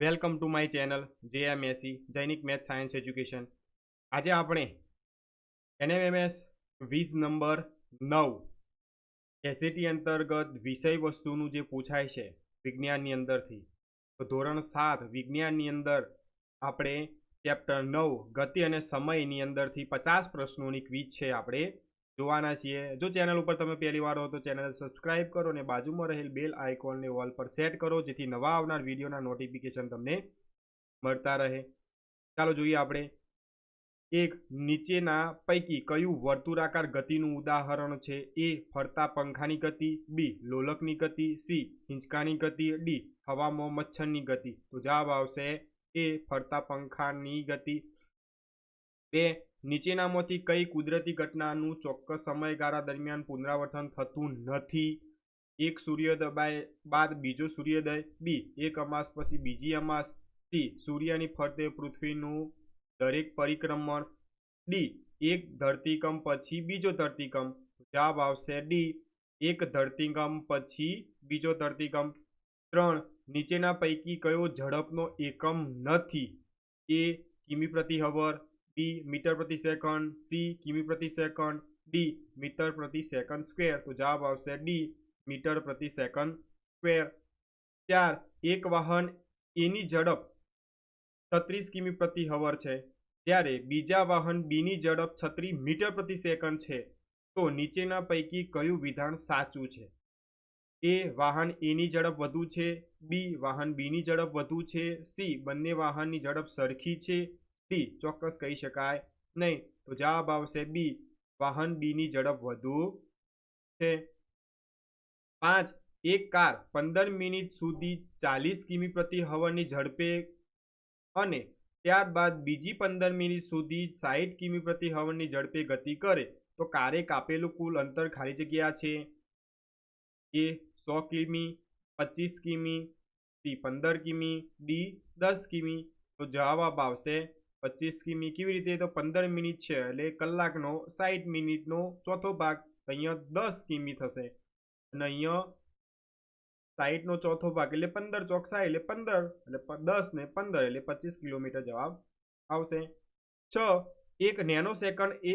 Welcome to my channel, જે એમ એસી Jainik math science education. આજે આપણે એનએમએમએસ વીસ નંબર નવ, એસએટી અંતર્ગત વિષય વસ્તુનું જે પૂછાય છે વિજ્ઞાનની અંદરથી. તો ધોરણ સાત, વિજ્ઞાનની અંદર આપણે ચેપ્ટર નવ, ગતિ અને સમયની અંદરથી પચાસ પ્રશ્નોની ક્વિઝ છે આપણે જોવાના છીએ. જો ચેનલ ઉપર તમે પહેલી વાર હો તો ચેનલ સબસ્ક્રાઇબ કરો અને બાજુમાં રહેલ બેલ આઇકોનને વોલ પર સેટ કરો, જેથી નવા આવનાર વિડીયોના નોટિફિકેશન તમને મળતા રહે. ચાલો જોઈએ આપણે એક નીચેના પૈકી કયું વર્તુળાકાર ગતિનું ઉદાહરણ છે? એ ફરતા પંખાની ગતિ, બી લોલકની ગતિ, સી હિંચકાની ગતિ, ડી હવામાં મચ્છરની ગતિ. તો જવાબ આવશે એ ફરતા પંખાની ગતિ. બે નીચેનામાંથી કઈ કુદરતી ઘટનાનું ચોક્કસ સમયગાળા દરમિયાન પુનરાવર્તન થતું નથી? એક સૂર્યોદય બાદ બીજો સૂર્યોદય બી, એક અમાસ પછી બીજી અમાસ, સી, સૂર્યની ફરતે પૃથ્વીનું દરેક પરિક્રમણ, ડી, એક ધરતીકંપ પછી બીજો ધરતીકંપ, જવાબ આવશે ડી, એક ધરતીકંપ પછી બીજો ધરતીકંપ. ત્રણ, નીચેના પૈકી કયો ઝડપનો એકમ નથી? એ, કિમી પ્રતિ હવર બી મીટર પ્રતિ સેકન્ડ સી કિમી પ્રતિ સેકન્ડ ડી મીટર પ્રતિ સેકન્ડ સ્ક્વેર તો જવાબ આવશે ડી મીટર પ્રતિ સેકન્ડ સ્ક્વેર ચાર એક વાહન એની ઝડપ છત્રીસ કિમી પ્રતિ હવર છે। જ્યારે બીજા વાહન બીની ઝડપ છત્રીસ મીટર પ્રતિ સેકન્ડ છે, તો નીચેના પૈકી કયું વિધાન સાચું છે? એ વાહન એની ઝડપ વધુ છે બી વાહન બીની ઝડપ વધુ છે સી બંને વાહનની ઝડપ સરખી છે ડી ચોક્કસ કહી શકાય. નહીં, તો જવાબ આવશે બી. વાહન બીની ઝડપ વધુ છે. પાંચ, એક કાર પંદર મિનિટ સુધી ચાલીસ કિમી પ્રતિ હવરની ઝડપે અને ત્યારબાદ બીજી પંદર મિનિટ સુધી સાહીઠ કિમી પ્રતિ હવનની ઝડપે ગતિ કરે, તો કારે કાપેલું કુલ અંતર ખાલી જગ્યા છે. એ સો કિમી, પચીસ કિમી, સી પંદર કિમી, ડી દસ કિમી, તો જવાબ આવશે પચીસ કિમી કેવી રીતે? તો પંદર મિનિટ છે. એટલે કલાકનો સાઠ મિનિટનો ચોથો ભાગ અહીંયા દસ કિમી થશે. અને અહીંયા સાઠનો ચોથો ભાગ એટલે પંદર ચોકસા એટલે પંદર, એટલે દસ ને પંદર એટલે પચીસ કિલોમીટર જવાબ આવશે. છ, એક નેનો સેકન્ડ એ,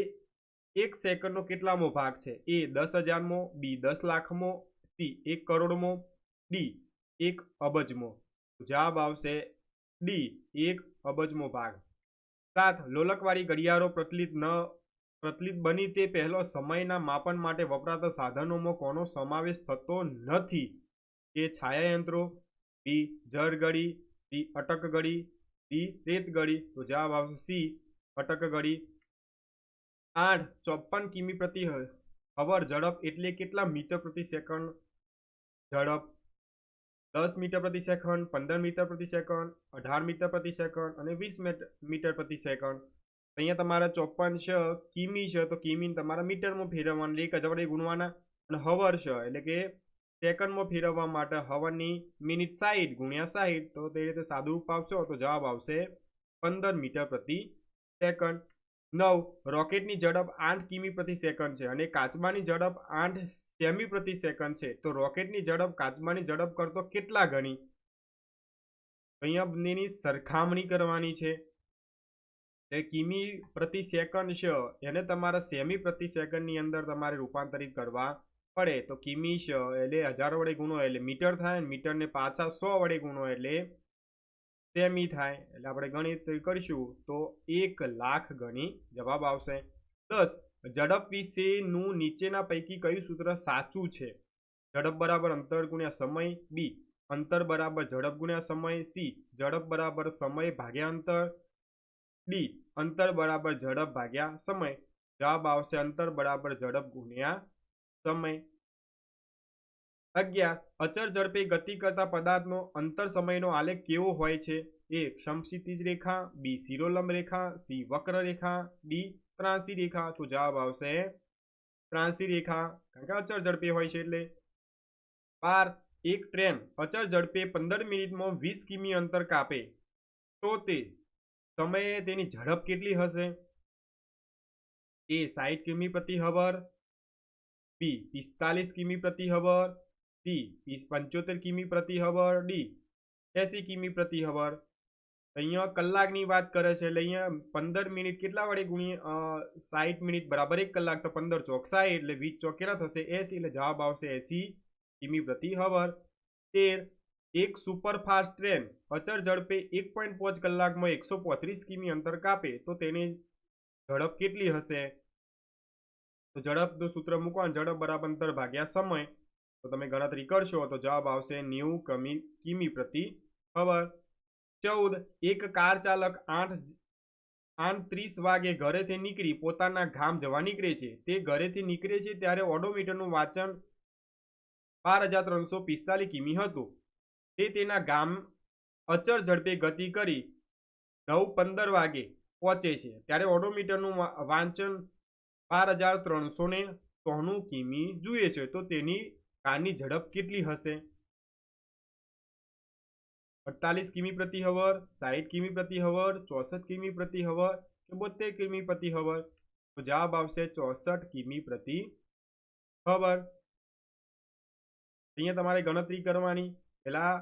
એક સેકન્ડનો કેટલામો ભાગ છે? એ દસ હજારમો, બી દસ લાખમો, સી એક કરોડમો, ડી એક અબજમો. જવાબ આવશે ડી, એક અબજમો ભાગ. સાત, લોલકવાળી ઘડિયાળો પ્રચલિત ન, પ્રચલિત બની તે પહેલો સમયના માપન માટે વપરાતા સાધનોમાં કોનો સમાવેશ થતો નથી. એ છાયાયંત્રો, બી જરગડી સી અટક ઘડી રેતગડી રેત તો જવાબ આવશે સી અટક ઘડી આઠ ચોપન કિમી પ્રતિ હવર ઝડપ એટલે કેટલા મીટર પ્રતિ સેકન્ડ ઝડપ? દસ મીટર પ્રતિ સેકન્ડ, પંદર મીટર પ્રતિ સેકન્ડ, અઢાર મીટર પ્રતિ સેકન્ડ અને વીસ મીટર પ્રતિ સેકન્ડ. અહીંયા તમારા ચોપન છે, કિમી છે, તો કિમીને તમારા મીટરમાં ફેરવવાના, એક હજાર ગુણવાના અને હવર છે. એટલે કે સેકન્ડમાં ફેરવવા માટે હવરની મિનિટ સાહીઠ ગુણ્યા સાહીઠ તો તે રીતે સાદું રૂપ આપશો તો જવાબ આવશે પંદર મીટર પ્રતિ સેકન્ડ. નવ, રોકેટની ઝડપ આઠ કિમી પ્રતિ સેકન્ડ છે અને કાચબાની ઝડપ આઠ સેમી પ્રતિ સેકન્ડ છે. તો રોકેટની ઝડપ, કાચબાની ઝડપ કરતો કેટલા ગણી? અહીંયા બંનેની સરખામણી કરવાની છે. એ કિમી પ્રતિ સેકન્ડ છે, એને તમારા સેમી પ્રતિ સેકન્ડની અંદર તમારે રૂપાંતરિત કરવા પડે. તો કિમી છે, એટલે હજાર વડે ગુણો એટલે મીટર થાય મીટરને પાછા સો વડે ગુણો એટલે સેમી થાય, એટલે આપણે ગણિત કરીશું, તો એક લાખ ગણી જવાબ આવશે. દસ, ઝડપ વિશેનું નીચેના પૈકી કયું સૂત્ર સાચું છે? ઝડપ બરાબર અંતર ગુણ્યા સમય બી અંતર બરાબર ઝડપ ગુણ્યા સમય સી ઝડપ બરાબર સમય ભાગ્યા અંતર ડી અંતર બરાબર ઝડપ ભાગ્યા સમય. જવાબ આવશે અંતર બરાબર ઝડપ ગુણ્યા સમય. અગિયાર અચળ ઝડપે ગતિ કરતા પદાર્થનો અંતર સમયનો આલેખ કેવો હોય છે? એ ક્ષમસિતિજ રેખા, બી શિરોલંબ રેખા, સી વક્ર રેખા, ડી ત્રાંસી રેખા. તો જવાબ આવશે ત્રાંસી રેખા, કારણ કે અચળ ઝડપે હોય છે એટલે. બાર, એક ટ્રેન અચળ ઝડપે પંદર મિનિટમાં વીસ કિમી અંતર કાપે. તો તે સમયે તેની ઝડપ કેટલી હશે? એ સાઠ કિમી પ્રતિ હવર, બી પિસ્તાલીસ કિમી પ્રતિ હવર સી પંચોતેર કિમી પ્રતિ હવર ડી એસી કિમી પ્રતિ હવર અહીંયા કલાકની વાત કરે છે એટલે અહીંયા પંદર મિનિટ કેટલા વડે ગુણીએ? સાઠ મિનિટ બરાબર એક કલાક, તો પંદર ચોક સાઠ એટલે વીસ ચોક કેટલા થશે? એસી એટલે જવાબ આવશે એસી કિમી પ્રતિ હવર તેર, એક સુપરફાસ્ટ ટ્રેન અચર ઝડપે એક પોઈન્ટ પાંચ કલાકમાં એકસો પોત્રીસ કિમી અંતર કાપે, તો તેની ઝડપ કેટલી હશે? તો ઝડપનું સૂત્ર મૂકવાનું, ઝડપ બરાબર અંતર ભાગ્યા સમય. તો તમે ગણતરી કરશો તો જવાબ આવશે નેવું કમી, કિમી પ્રતિ ખબર ચૌદ, એક કાર ચાલક આઠ આઠ ત્રીસ વાગે ઘરેથી નીકળી પોતાના ગામ જવા નીકળે છે. તે ઘરેથી નીકળે છે ત્યારે ઓડોમીટરનું વાંચન બાર હજાર ત્રણસો પિસ્તાલીસ કિમી હતું. તે તેના ગામ અચળ ઝડપે ગતિ કરી નવ પંદર વાગે પહોંચે છે. ત્યારે ઓડોમીટરનું વાંચન બાર હજાર ત્રણસો ને કિમી જુએ છે. તો તેની કારની ઝડપ કેટલી હશે? અડતાલીસ કિમી પ્રતિ હવર સાહીઠ કિમી પ્રતિ હવર, ચોસઠ કિમી પ્રતિ હવર કે બોતેર કિમી પ્રતિ હવર? તો જવાબ આવશે ચોસઠ કિમી પ્રતિ હવર. અહીંયા તમારે ગણતરી કરવાની. પહેલા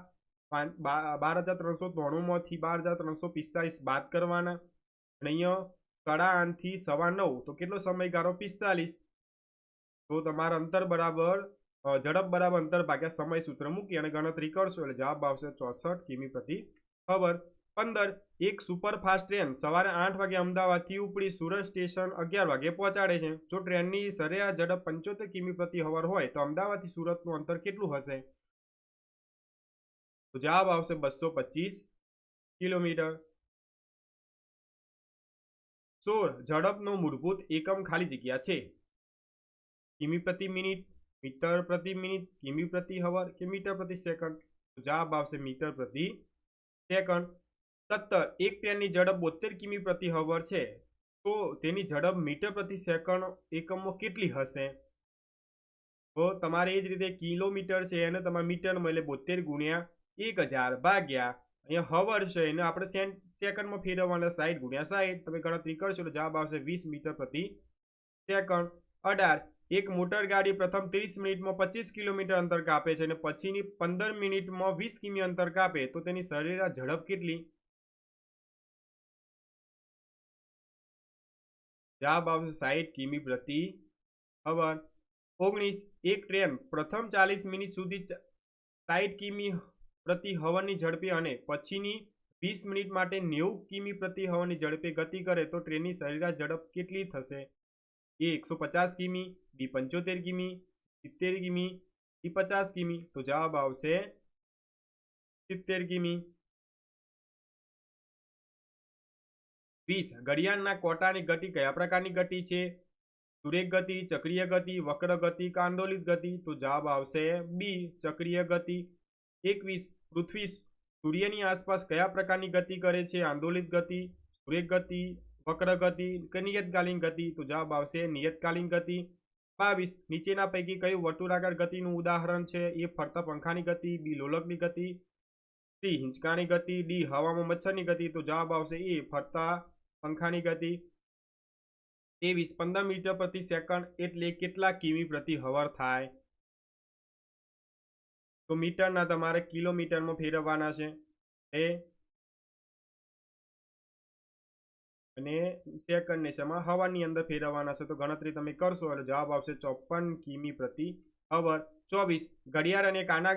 બાર હજાર ત્રણસો ત્રાણુંમાંથી બાર હજાર ત્રણસો પિસ્તાલીસ બાદ કરવાના. અને અહીંયા સાડા આઠથી સવા નવ, તો કેટલો સમયગાળો? પિસ્તાલીસ તો તમારા અંતર બરાબર ઝડપ બરાબર અંતર ભાગ્યા સમય સૂત્ર મૂકી અને ગણતરી કરશો એટલે જવાબ આવશે ચોસઠ કિમી પ્રતિ ખબર પંદર, એક સુપરફાસ્ટ ટ્રેન સવારે આઠ વાગે અમદાવાદથી ઉપડી સુરત સ્ટેશન અગિયાર વાગે પહોંચાડે છે. જો ટ્રેનની સરેરાશ ઝડપ પંચોતેર કિમી પ્રતિ અવર હોય તો અમદાવાદથી સુરતનું અંતર કેટલું હશે? તો જવાબ આવશે બસો પચીસ કિલોમીટર. સોળ, ઝડપનો મૂળભૂત એકમ ખાલી જગ્યા છે. કિમી પ્રતિ મિનિટ મીટર પ્રતિ મિનિટ કિમી પ્રતિ હવર કે મીટર પ્રતિ સેકન્ડ જવાબ આવશે મીટર પ્રતિ સેકન્ડ સત્તર એક ટ્રેનની ઝડપ બોતેર કિમી પ્રતિ હવર છે તો તેની ઝડપ મીટર પ્રતિ સેકન્ડ એકમો કેટલી હશે? તો તમારે એ જ રીતે કિલોમીટર છે એને તમારે મીટરમાં એટલે બોતેર ગુણ્યા એક હજાર ભાગ્યા. અહીંયા હવર છે, એને આપણે સેકન્ડમાં ફેરવવાના સાઈડ ગુણ્યા સાઈડ તમે ગણતરી કરશો તો જવાબ આવશે વીસ મીટર પ્રતિ સેકન્ડ. અઢાર એક મોટર ગાડી પ્રથમ ત્રીસ મિનિટમાં પચીસ કિલોમીટર અંતર કાપે છે અને પછીની પંદર મિનિટમાં વીસ કિમી અંતર કાપે. તો તેની સરેરાશ ઝડપ કેટલી? જવાબ આવશે સાહીઠ કિમી પ્રતિ અવર ઓગણીસ, એક ટ્રેન પ્રથમ ચાલીસ મિનિટ સુધી સાહીઠ કિમી પ્રતિ હવનની ઝડપે અને પછીની વીસ મિનિટ માટે નેવું કિમી પ્રતિ હવનની ઝડપે ગતિ કરે તો ટ્રેનની સરેરાશ ઝડપ કેટલી થશે? એ એકસો પચાસ કિમી બી પંચોતેર કિમી સિત્તેર કિમી ડી પચાસ કિમી તો જવાબ આવશે સિત્તેર કિમી વીસ ઘડિયાળના કોટાની ગતિ કયા પ્રકારની ગતિ છે સુરેખ ગતિ ચક્રીય ગતિ વક્ર ગતિ કે આંદોલિત ગતિ તો જવાબ આવશે બી ચક્રીય ગતિ એકવીસ પૃથ્વી સૂર્યની આસપાસ કયા પ્રકારની ગતિ કરે છે આંદોલિત ગતિ સુરેખ ગતિ વક્ર ગતિ કે નિયતકાલીન ગતિ, તો જવાબ આવશે નિયતકાલીન ગતિ. બાવીસ, નીચેના પૈકી કયું વર્તુળાકાર ગતિનું ઉદાહરણ છે? એ ફરતા પંખાની ગતિ, બી લોલકની ગતિ, સી હિંચકાની ગતિ, ડી હવામાં મચ્છરની ગતિ, તો જવાબ આવશે એ ફરતા પંખાની ગતિ. ત્રેવીસ, પંદર મીટર પ્રતિ સેકન્ડ એટલે કેટલા કિમી પ્રતિ હવર થાય? તો મીટરના તમારે કિલોમીટરમાં ફેરવવાના છે. એ અને સેકન્ડ નેશામાં હવાની અંદર ફેરવવાના છે. તો ગણતરી તમે કરશો એટલે જવાબ આવશે ચોપન કિમી પ્રતિ અવર. ચોવીસ, ઘડિયાળ અને કાના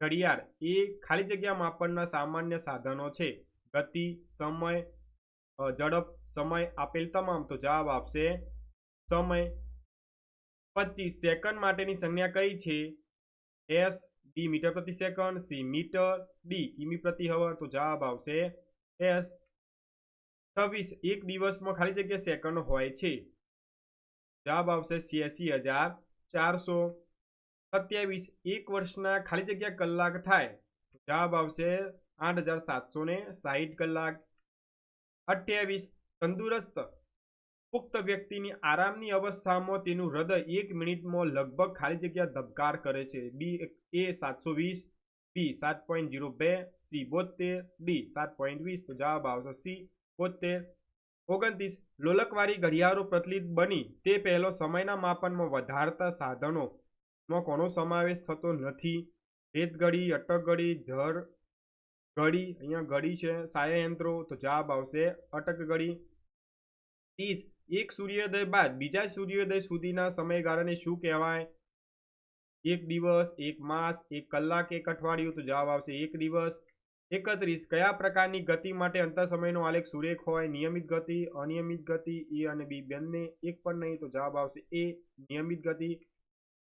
ઘડિયાળ એ ખાલી જગ્યા માપનના સામાન્ય સાધનો છે. ગતિ, સમય ઝડપ, સમય આપેલ તમામ. તો જવાબ આપશે સમય પચીસ. સેકન્ડ માટેની સંજ્ઞા કઈ છે? એસ, ડી, મીટર પ્રતિ સેકન્ડ, સી, મીટર ડી, કિમી પ્રતિ હવર તો જવાબ આવશે એસ છવ્વીસ, એક દિવસમાં ખાલી જગ્યા સેકન્ડ હોય છે. જવાબ આવશે છ્યાસી હજાર ચારસો સત્યાવીસ. એક વર્ષના ખાલી જગ્યા કલાક થાય. જવાબ આવશે આઠ હજાર સાતસો ને સાહીઠ કલાક. અઠ્યાવીસ, તંદુરસ્ત, પુખ્ત વ્યક્તિની આરામની અવસ્થામાં તેનું હૃદય એક મિનિટમાં લગભગ ખાલી જગ્યા ધબકાર કરે છે. બી, એ સાતસો વીસ, બી સાત પોઈન્ટ જીરો બે, સી બોતેર ડી સાત પોઈન્ટ વીસ. તો જવાબ આવશે સી બોતેર ઓગણત્રીસ. લોલકવાળી ઘડિયાળો પ્રચલિત બની તે પહેલો સમયના માપનમાં વધારતા સાધનોમાં કોનો સમાવેશ થતો નથી. રેતગડી અટકગડી જળ ઘડી, અહીંયા ઘડી છે, સાયયંત્રો, તો જવાબ આવશે અટક ઘડી ત્રીસ. એક સૂર્યોદય બાદ બીજા સૂર્યોદય સુધીના સમયગાળાને શું કહેવાય? એક દિવસ, એક માસ, એક કલાક, એક અઠવાડિયું, તો જવાબ આવશે એક દિવસ. એકત્રીસ, કયા પ્રકારની ગતિ માટે અંતર સમયનો આલેખ સુરેખ હોય? નિયમિત ગતિ, અનિયમિત ગતિ, એ અને બી. બંને એક પણ નહીં તો જવાબ આવશે એ, નિયમિત ગતિ.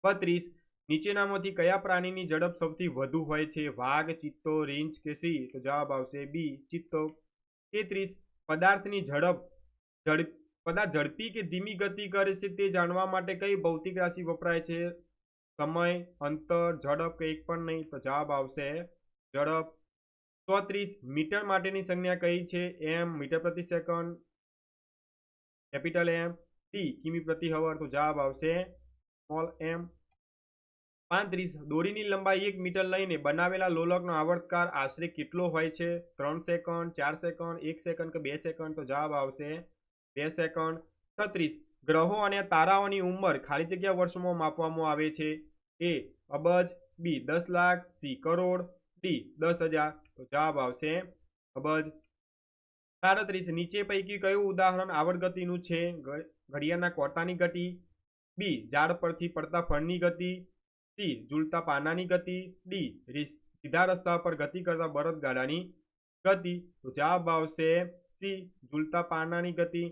બત્રીસ, નીચેનામાંથી કયા પ્રાણીની ઝડપ સૌથી વધુ હોય છે? વાઘ, ચિત્તો, રીંછ કે સી તો જવાબ આવશે બી, ચિત્તો. તેત્રીસ, પદાર્થની ઝડપ ઝડપ પદાર્થ ઝડપી કે ધીમી ગતિ કરે છે તે જાણવા માટે કઈ ભૌતિક રાશિ વપરાય છે? સમય, અંતર, ઝડપ કે એક પણ નહીં તો જવાબ આવશે ઝડપ. ચોત્રીસ મીટર માટેની સંજ્ઞા કઈ છે? એમ મીટર પ્રતિ સેકન્ડ. કેપિટલ એમ ટી કિમી પ્રતિ હવર. તો જવાબ આવશે સ્મોલ એમ પાંત્રીસ, દોરીની લંબાઈ એક મીટર લઈને બનાવેલા લોલકનો આવર્તકાર આશરે કેટલો હોય છે? ત્રણ સેકન્ડ, ચાર સેકન્ડ, એક સેકન્ડ કે બે સેકન્ડ? તો જવાબ આવશે બે સેકન્ડ. છત્રીસ, ગ્રહો અને તારાઓની ઉંમર ખાલી જગ્યા વર્ષોમાં માપવામાં આવે છે? એ અબજ. બી દસ લાખ. સી કરોડ. ડી દસ હજાર. તો જવાબ આવશે અબજ. સાડત્રીસ, નીચે પૈકી કયું ઉદાહરણ આવડગતિનું છે? ઘડિયાળના કોટાની ગતિ. બી ઝાડ પરથી પડતા ફળની ગતિ. સી ઝૂલતા પાનાની ગતિ. ડી સીધા રસ્તા પર ગતિ કરતા બળદગાડાની ગતિ. તો જવાબ આવશે સી ઝૂલતા પાનાની ગતિ.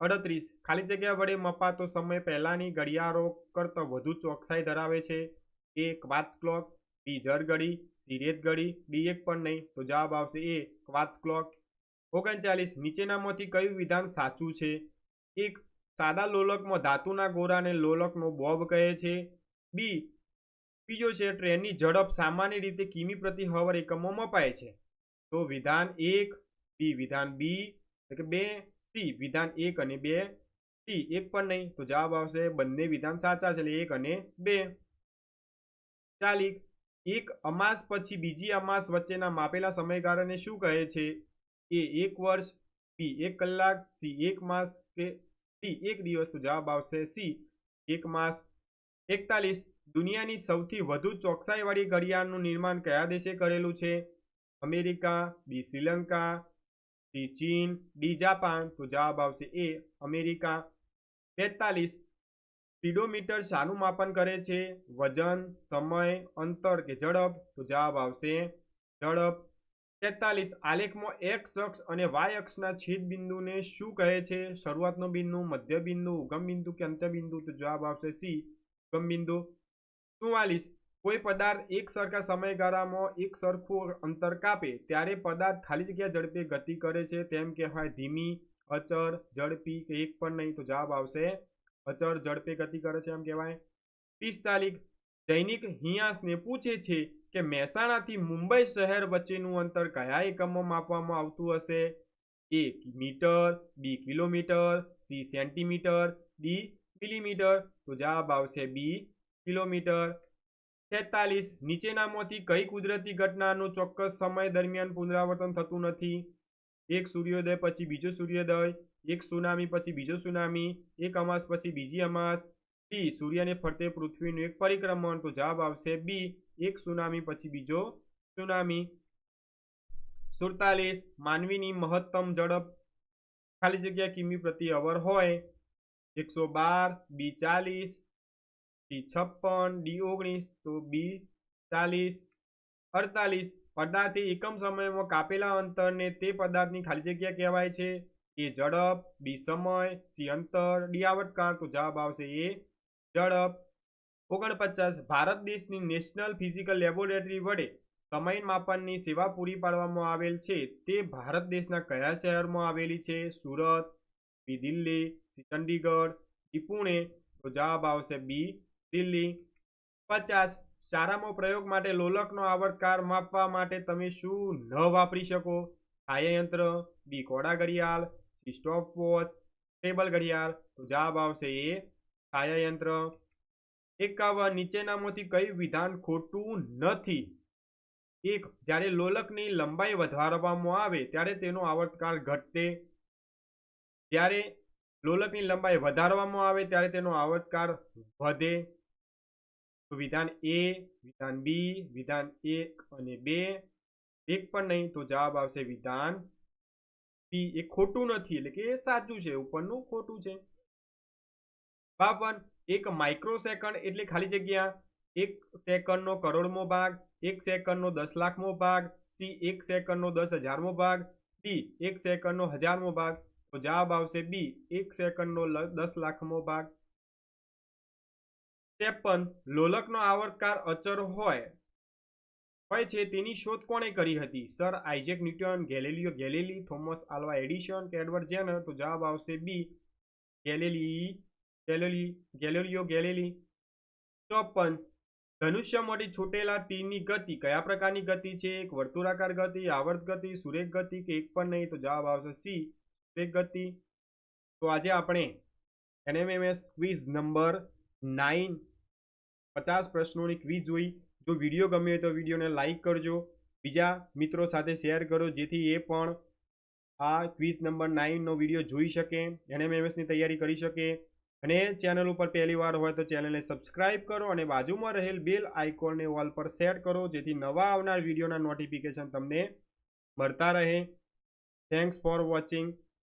અડત્રીસ, ખાલી જગ્યા વડે મપાતો સમય પહેલાની ઘડિયાળો કરતાં વધુ ચોકસાઈ ધરાવે છે. એ ક્વાચ ક્લોક બી જર ઘડી સી ઘડી એક પણ નહીં, તો જવાબ આવશે એ ક્વાચ ક્લોક ઓગણચાલીસ, નીચેનામાંથી કયું વિધાન સાચું છે? એક, સાદા લોલકમાં ધાતુના ગોરાને લોલકનો બોબ કહે છે. બી, બીજો છે, ટ્રેનની ઝડપ સામાન્ય રીતે કિમી પ્રતિ હવર એકમમાં મપાય છે. તો વિધાન એક, બી, વિધાન બી, એટલે કે બે, સી, વિધાન એક અને બે ટી એક પણ નહીં, તો જવાબ આવશે બંને વિધાન સાચા છે, એટલે એક અને બે. ચાલી એક અમાસ પછી બીજી અમાસ વચ્ચેના માપેલા સમયગાળાને શું કહે છે? એ એક વર્ષ બી એક કલાક સી એક માસ કે ડી એક દિવસ તો જવાબ આવશે સી એક માસ. એકતાલીસ, દુનિયાની સૌથી વધુ ચોકસાઈવાળી ઘડિયાળનું નિર્માણ કયા દેશે કરેલું છે? અમેરિકા બી શ્રીલંકા સી ચીન ડી જાપાન? તો જવાબ આવશે એ અમેરિકા. બેતાલીસ સ્પીડોમીટર શાનું માપન કરે છે? વજન, સમય, અંતર કે ઝડપ? તો જવાબ આવશે ઝડપ. તેતાલીસ, આલેખમાં એક્સ અક્ષ અને વાય અક્ષના છેદ બિંદુને શું કહે છે? શરૂઆતનો બિંદુ મધ્ય બિંદુ ઉગમ બિંદુ કે અંત્ય બિંદુ તો જવાબ આવશે સી ઉગમ બિંદુ ચુમ્માલીસ કોઈ પદાર્થ એક સરખા સમયગાળામાં એક સરખું અંતર કાપે, ત્યારે પદાર્થ ખાલી જગ્યા ઝડપે ગતિ કરે છે, તેમ કહેવાય ધીમી અચર ઝડપી કે એક પણ નહીં, તો જવાબ આવશે અચળ ઝડપે ગતિ કરે છે એમ કહેવાય. પિસ્તાલીસ દૈનિક હિયાસને પૂછે છે કે મહેસાણાથી મુંબઈ શહેર વચ્ચેનું અંતર કયા એકમમાં માપવામાં આવતું હશે? A metre, B kilometre, C centimetre, D millimetre. તો જવાબ આવશે બી કિલોમીટર. છેતાલીસ, નીચેનામાંથી કઈ કુદરતી ઘટનાનું ચોક્કસ સમય દરમિયાન પુનરાવર્તન થતું નથી? એક સૂર્યોદય પછી બીજો સૂર્યોદય. એક સુનામી પછી બીજો સુનામી, એક અમાસ પછી બીજી અમાસ. બી, સૂર્યને ફરતે પૃથ્વીનું એક પરિક્રમણ, તો જવાબ આવશે બી, એક સુનામી પછી બીજો સુનામી. સુડતાલીસ, માનવીની મહત્તમ ઝડપ. ખાલી જગ્યા કિમી પ્રતિ અવર હોય. એકસો બાર, બી ચાલીસ, સી છપ્પન, ડી ઓગણીસ, તો બી ચાલીસ. અડતાલીસ, પદાર્થે એકમ સમયમાં કાપેલા અંતરને તે પદાર્થની ખાલી જગ્યા કહેવાય છે. એ ઝડપ, બી સમય, સી અંતર, ડી આવટકાળ તો જવાબ આવશે એ ઝડપ. ઓગણપચાસ, ભારત દેશની નેશનલ ફિઝિકલ લેબોરેટરી વડે સમય માપનની સેવા પૂરી પાડવામાં આવેલ છે તે ભારત દેશના કયા શહેરમાં આવેલી છે? સુરત, બી દિલ્હી ચંડીગઢ, ડી પુણે તો જવાબ આવશે બી દિલ્હી. પચાસ, શાળામાં પ્રયોગ માટે લોલકનો આવર્તકાર માપવા માટે તમે શું ન વાપરી શકો? છાયાયંત્ર, બી ઘોડા ઘડિયાળ સ્ટોપ વોચ ટેબલ ઘડિયાળ તો જવાબ આવશે એ છાયાયંત્ર એકાવન નીચેનામાંથી કયું વિધાન ખોટું નથી એક જ્યારે લોલકની લંબાઈ વધારવામાં આવે ત્યારે તેનો આવર્તકાળ ઘટે જ્યારે લોલકની લંબાઈ વધારવામાં આવે ત્યારે તેનો આવર્તકાળ વધે તો વિધાન એ વિધાન બી વિધાન એક અને બે એક પણ નહીં તો જવાબ આવશે વિધાન બી એ ખોટું નથી. એટલે કે એ સાચું છે, ઉપરનું ખોટું છે. બાવન, એક માઇક્રો સેકન્ડ એટલે ખાલી જગ્યા. એક સેકન્ડનો કરોડમો ભાગ, એક સેકન્ડનો દસ લાખમો ભાગ, સી, એક સેકન્ડનો દસ હજારમો ભાગ, ડી, એક સેકન્ડનો હજારમો ભાગ. તો જવાબ આવશે બી, એક સેકન્ડનો દસ લાખમો ભાગ. ત્રેપન, લોલકનો આવર્તકાર અચર હોય હોય છે તેની શોધ કોણે કરી હતી? Sir Isaac Newton, Galileo Galilei, Thomas Alva Edison, કે એડવર્ડ જેનર? તો જવાબ આવશે બી, ગેલેલી ગેલેલી, ગેલેલિયો ગેલેલી. ચોપન ધનુષ્યમાંથી છૂટેલા તીરની ગતિ કયા પ્રકારની ગતિ છે? એક વર્તુળાકાર ગતિ, આવર્ત ગતિ, સુરેખ ગતિ, કે એક પણ નહીં? તો જવાબ આવશે સી, સુરેખ ગતિ. તો આજે આપણે એનએમએમએસ ક્વિઝ નંબર નાઇન પચાસ પ્રશ્નોની ક્વિઝ જોઈ. જો વીડિયો ગમે તો વિડીયોને લાઈક કરજો. બીજા મિત્રો સાથે શેર કરો, જેથી એ પણ આ ક્વિઝ નંબર નાઇનનો વીડિયો જોઈ શકે એનએમએમએસની તૈયારી કરી શકે. અને ચેનલ ઉપર પહેલીવાર હોય તો ચેનલને સબસ્ક્રાઇબ કરો અને બાજુમાં રહેલ બેલ આઇકોનને ઓલ પર સેટ કરો, જેથી નવા આવનાર વિડીયોના નોટિફિકેશન તમને મળતા રહે. Thanks for watching